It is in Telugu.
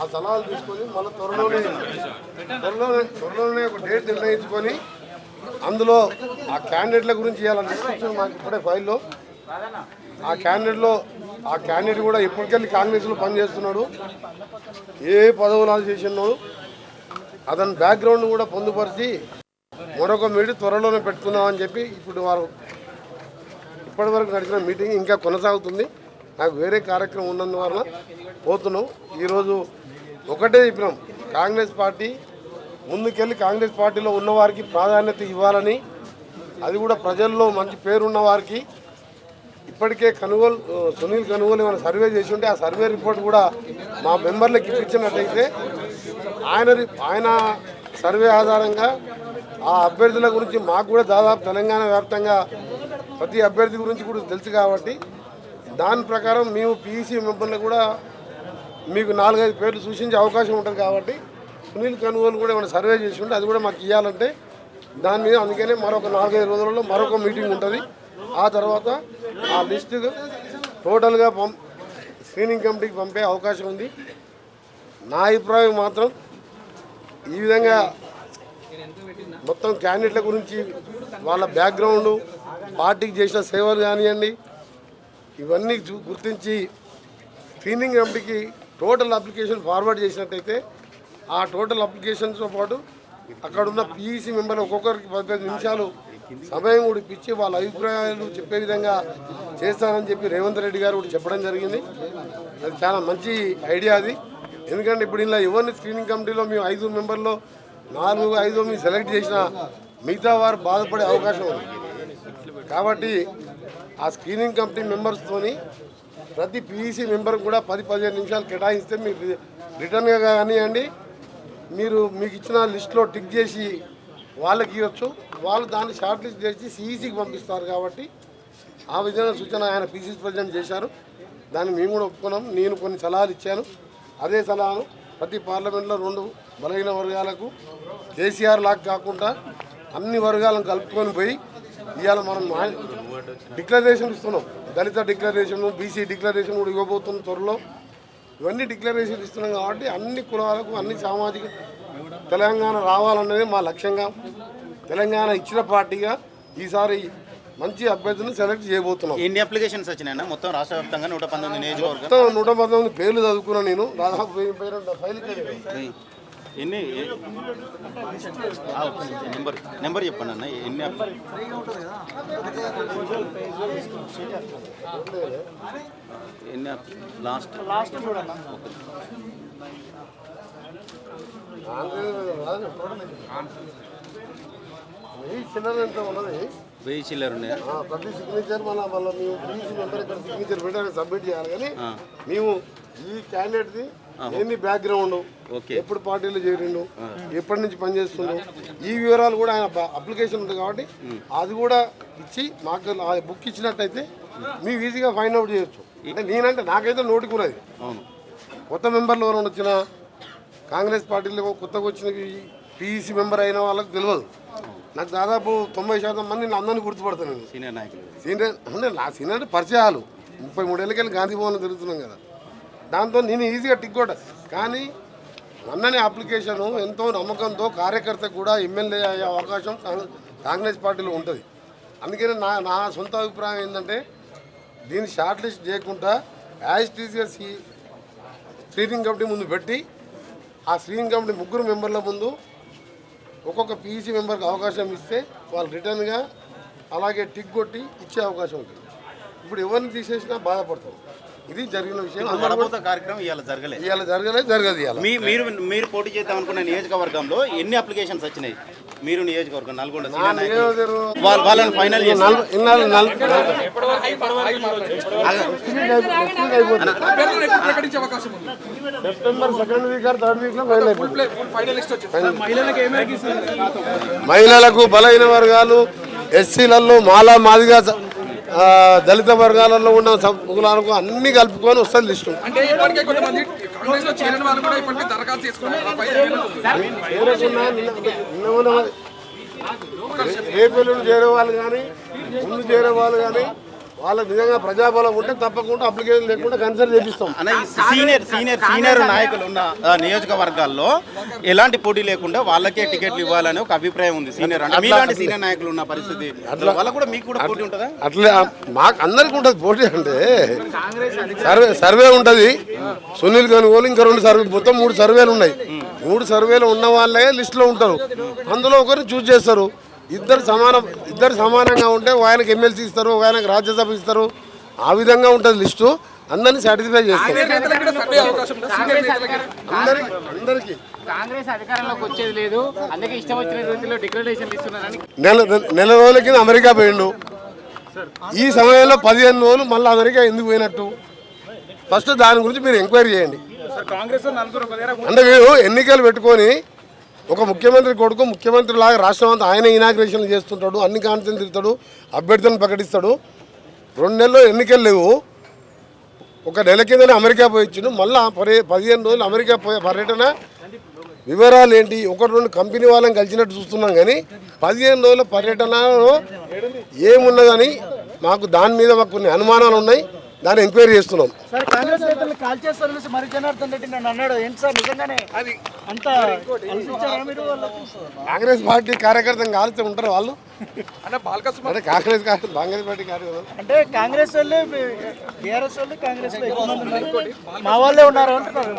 ఆ సలహాలు తీసుకొని మళ్ళీ త్వరలోనే త్వరలోనే త్వరలోనే ఒక డేట్ నిర్ణయించుకొని అందులో ఆ క్యాండిడేట్ల గురించి ఇవ్వాలని డిస్క్రిప్షన్ మాకు ఇప్పుడే ఫైల్లో ఆ క్యాండిడేట్లో ఆ క్యాండిడేట్ కూడా ఇప్పటికెళ్ళి కాంగ్రెస్లో పనిచేస్తున్నాడు. ఏ పదవులు చేసినాడు అతని బ్యాక్గ్రౌండ్ కూడా పొందుపరిచి మరొక మీటింగ్ త్వరలోనే పెట్టుకుందామని చెప్పి ఇప్పుడు వారు ఇప్పటివరకు నడిచిన మీటింగ్ ఇంకా కొనసాగుతుంది. నాకు వేరే కార్యక్రమం ఉన్నందువలన పోతున్నాం. ఈరోజు ఒకటే చెప్పినాం. కాంగ్రెస్ పార్టీ ముందుకెళ్ళి కాంగ్రెస్ పార్టీలో ఉన్నవారికి ప్రాధాన్యత ఇవ్వాలని అది కూడా ప్రజల్లో మంచి పేరున్న వారికి. ఇప్పటికే కనుగోలు సునీల్ కనుగోలు ఏమైనా సర్వే చేసి ఉంటే ఆ సర్వే రిపోర్ట్ కూడా మా మెంబర్లకు ఇప్పించినట్టయితే ఆయన ఆయన సర్వే ఆధారంగా ఆ అభ్యర్థుల గురించి మాకు కూడా దాదాపు తెలంగాణ వ్యాప్తంగా ప్రతి అభ్యర్థి గురించి కూడా తెలుసు కాబట్టి దాని ప్రకారం మేము పీసీ మెంబర్లు కూడా మీకు నాలుగైదు పేర్లు సూచించే అవకాశం ఉంటుంది కాబట్టి సునీల్ కనుగోలు కూడా ఏమైనా సర్వే చేసి ఉంటే అది కూడా మాకు ఇవ్వాలంటే దాని మీద అందుకనే మరొక నాలుగైదు రోజులలో మరొక మీటింగ్ ఉంటుంది. ఆ తర్వాత ఆ లిస్టు టోటల్గా పం స్క్రీనింగ్ కమిటీకి పంపే అవకాశం ఉంది. నా అభిప్రాయం మాత్రం ఈ విధంగా మొత్తం క్యాండిడేట్ల గురించి వాళ్ళ బ్యాక్గ్రౌండ్ పార్టీకి చేసిన సేవలు కానివ్వండి ఇవన్నీ చూ- గుర్తించి స్క్రీనింగ్ కమిటీకి టోటల్ అప్లికేషన్ ఫార్వర్డ్ చేసినట్టయితే ఆ టోటల్ అప్లికేషన్స్తో పాటు అక్కడ ఉన్న పీఈసీ మెంబర్లు ఒక్కొక్కరికి పదిహేను నిమిషాలు సమయం కూడా ఇప్పించి వాళ్ళ అభిప్రాయాలు చెప్పే విధంగా చేస్తానని చెప్పి రేవంత్ రెడ్డి గారు కూడా చెప్పడం జరిగింది. అది చాలా మంచి ఐడియా అది. ఎందుకంటే ఇప్పుడు ఇలా ఎవరిని స్క్రీనింగ్ కమిటీలో మేము ఐదు మెంబర్లో నాలుగు ఐదు మేము సెలెక్ట్ చేసిన మిగతా వారు బాధపడే అవకాశం ఉంది. కాబట్టి ఆ స్క్రీనింగ్ కమిటీ మెంబర్స్తోని ప్రతి పీఈసీ మెంబర్ కూడా పది పదిహేను నిమిషాలు కేటాయిస్తే మీరు రిటర్న్గా కానివ్వండి మీరు మీకు ఇచ్చిన లిస్ట్లో టిక్ చేసి వాళ్ళకి ఇవ్వచ్చు. వాళ్ళు దాన్ని షార్ట్ లిస్ట్ చేసి సిఈసికి పంపిస్తారు కాబట్టి ఆ విధంగా సూచన ఆయన పీసీసీ ప్రెసిడెంట్ చేశారు. దాన్ని మేము కూడా ఒప్పుకున్నాం. నేను కొన్ని సలహాలు ఇచ్చాను. అదే సలహాను ప్రతి పార్లమెంట్లో రెండు బలహీన వర్గాలకు కేసీఆర్ లాగా కాకుండా అన్ని వర్గాలను కలుపుకొని పోయి ఇవాళ మనం మా- డిక్లరేషన్ ఇస్తున్నాం. దళిత డిక్లరేషన్ బీసీ డిక్లరేషన్ కూడా ఇవ్వబోతున్నాం త్వరలో. ఇవన్నీ డిక్లరేషన్ ఇస్తున్నాం కాబట్టి అన్ని కులాలకు అన్ని సామాజిక తెలంగాణ రావాలన్నది మా లక్ష్యంగా. తెలంగాణ ఇచ్చిన పార్టీగా ఈసారి మంచి అభ్యర్థులను సెలెక్ట్ చేయబోతున్నాం. ఎన్ని అప్లికేషన్స్ వచ్చినాయన్న? మొత్తం రాష్ట్ర వ్యాప్తంగా నూట పంతొమ్మిది నియోజకవర్గం మొత్తం నూట పంతొమ్మిది పేర్లు చదువుకున్నాను నేను. దాదాపు ఫైల్ ఎన్ని నెంబర్ నెంబర్ చెప్పండి అన్న ఎన్ని అప్- ఎన్ని లాస్ట్. లాస్ట్ చిన్నది ఎంత ఉన్నది? వెయ్యి చిల్లర ఉన్నాయా? ఆ, ప్రతి సిగ్నేచర్ మన మళ్ళీ మేము సిగ్నేచర్ పెట్టాలి సబ్మిట్ చేయాలి. కానీ మేము ఈ క్యాండిడేట్ది ఏంది బ్యాక్గ్రౌండ్ ఓకే. ఎప్పుడు పార్టీలో చేరిండు? ఎప్పటి నుంచి పనిచేస్తుండు? ఈ వివరాలు కూడా ఆయన అప్లికేషన్ ఉంది కాబట్టి అది కూడా ఇచ్చి మాకు బుక్ ఇచ్చినట్టయితే మేము ఈజీగా ఫైండ్ అవుట్ చేయొచ్చు. అంటే నేనంటే నాకైతే నోటికి ఉన్నది అవును. కొత్త మెంబర్లు ఎవరైనా వచ్చిన కాంగ్రెస్ పార్టీలో కొత్తగా వచ్చిన పీఈసీ మెంబర్ అయిన వాళ్ళకి తెలియదు. నాకు దాదాపు తొంభై శాతం మంది నేను అందరినీ గుర్తుపడతాను సీనియర్ నాయకులు. సీనియర్ అంటే నా సీనియర్ అంటే పరిచయాలు. ముప్పై మూడేళ్ళకెళ్ళి గాంధీ భవన్లో తిరుగుతున్నాం కదా. దాంతో నేను ఈజీగా టిక్ కొట్ట. కానీ అన్ననే అప్లికేషన్ ఎంతో నమ్మకంతో కార్యకర్త కూడా ఎమ్మెల్యే అయ్యే అవకాశం కాంగ్రెస్- పార్టీలో ఉంటుంది. అందుకని నా నా సొంత అభిప్రాయం ఏంటంటే దీన్ని షార్ట్ లిస్ట్ చేయకుండా యాజ్ సీ స్క్రీనింగ్ కమిటీ ముందు పెట్టి ఆ స్క్రీనింగ్ కమిటీ ముగ్గురు మెంబర్ల ముందు ఒక్కొక్క పీసీ మెంబర్కి అవకాశం ఇస్తే వాళ్ళు రిటర్న్గా అలాగే టిక్ కొట్టి ఇచ్చే అవకాశం ఉంటుంది. ఇప్పుడు ఎవరిని తీసేసినా బాధపడతారు. ఇది జరిగిన విషయం. వడపోత కార్యక్రమం ఇవాళ జరగలేదు ఇవాళ జరగలేదు జరగదు ఇవాళ. మీ మీరు మీరు పోటీ చేద్దాం అనుకున్న నియోజకవర్గంలో ఎన్ని అప్లికేషన్స్ వచ్చినాయి? మీరు నియోజకవర్గం నల్గొండ వాళ్ళని final September second week third వీక్లో మహిళలకు బలహీన వర్గాలు ఎస్సీలలో మాలా మాదిగా దళిత వర్గాలలో ఉన్న కులాలకు అన్ని కలుపుకొని వస్తుంది లిస్టు అంటే ఇప్పటికే కొంతమంది కాంగ్రెస్లో చేరిన వాళ్ళు కూడా ఇప్పటికే దరఖాస్తు చేసుకున్నారు ఆ ఫైల్ ఏమైనా ఉంది? చేరకున్నా నిన్న- నిన్న మొన్న రేపు ఎల్లుండి చేరే వాళ్ళు కానీ ముందు చేరే వాళ్ళు కానీ వాళ్ళకి నిజంగా ప్రజాబలం ఉంటే తప్పకుండా అప్లికేషన్ లేకుండా కన్సిడర్ చేపిస్తాం. సీనియర్ సీనియర్ సీనియర్ నాయకులు ఉన్న నియోజకవర్గాల్లో ఎలాంటి పోటీ లేకుండా వాళ్ళకే టికెట్లు ఇవ్వాలని ఒక అభిప్రాయం ఉంది సీనియర్ అంటే. మీలాంటి సీనియర్ నాయకులు ఉన్న పరిస్థితి వాళ్ళకు కూడా మీకు కూడా పోటీ ఉంటుందా? అట్లే మాకు అందరికి ఉంటుంది పోటీ అంటే. సర్వే సర్వే ఉంటుంది. సునీల్ గనుగోలు ఇంకా రెండు సర్వే మొత్తం మూడు సర్వేలు ఉన్నాయి. మూడు సర్వేలు ఉన్న వాళ్ళే లిస్టులో ఉంటారు. అందులో ఒకరిని చూస్ చేస్తారు. ఇద్దరు సమానం ఇద్దరు సమానంగా ఉంటే ఒక ఆయనకి ఎమ్మెల్సీ ఇస్తారు ఒక ఆయనకి రాజ్యసభ ఇస్తారు. ఆ విధంగా ఉంటుంది లిస్టు. అందరినీ సాటిస్ఫై చేస్తారు. సీనియర్ నేతలకు కూడా సర్వే అవకాశం ఉందా? సీనియర్ నేతలకి? అందరికి అందరికీ. కాంగ్రెస్ అధికారంలోకి వచ్చేది లేదు. అందుకే ఇష్టం వచ్చిన రీతిలో డిక్లరేషన్ ఇస్తున్నారని. నెల నెల రోజుల కింద అమెరికా పోయిండు. ఈ సమయంలో పదిహేను రోజులు మళ్ళీ అమెరికా ఎందుకు పోయినట్టు? ఫస్ట్ దాని గురించి మీరు ఎంక్వైరీ చేయండి. అంటే వీడు ఎన్నికలు పెట్టుకొని ఒక ముఖ్యమంత్రి కొడుకు ముఖ్యమంత్రి లాగా రాష్ట్రం అంతా ఆయన ఇనాగ్రేషన్ చేస్తుంటాడు అన్ని కాన్సెన్ తిరుగుతాడు అభ్యర్థులను ప్రకటిస్తాడు. రెండు నెలలు ఎన్నికలు లేవు. ఒక నెల కిందనే అమెరికా పోయిచ్చిండు మళ్ళీ పరే పదిహేను రోజులు అమెరికా పోయే పర్యటన. వివరాలు ఏంటి? ఒకటి రెండు కంపెనీ వాళ్ళని కలిసినట్టు చూస్తున్నాం కానీ పదిహేను రోజుల పర్యటనలో ఏమున్నదని మాకు దాని మీద మాకు కొన్ని అనుమానాలు ఉన్నాయి. దాన్ని ఎంక్వైరీ చేస్తున్నాం సార్ కాంగ్రెస్ నేతలు కాల్ చేస్తారనేసి మరి జనార్దన్ రెడ్డి నన్ను అన్నాడు ఏంటి సార్ నిజంగానే అది అంత మీరు కాంగ్రెస్ పార్టీ కార్యకర్తలు కాల్చి ఉంటారు వాళ్ళు అంటే కాంగ్రెస్ కాంగ్రెస్ పార్టీ కార్యకర్తలు అంటే కాంగ్రెస్ వాళ్ళు బీఆర్ఎస్ వాళ్ళు కాంగ్రెస్లో ఎక్కువ మంది ఉన్నారు మా వాళ్ళే ఉన్నారు అంటున్నారు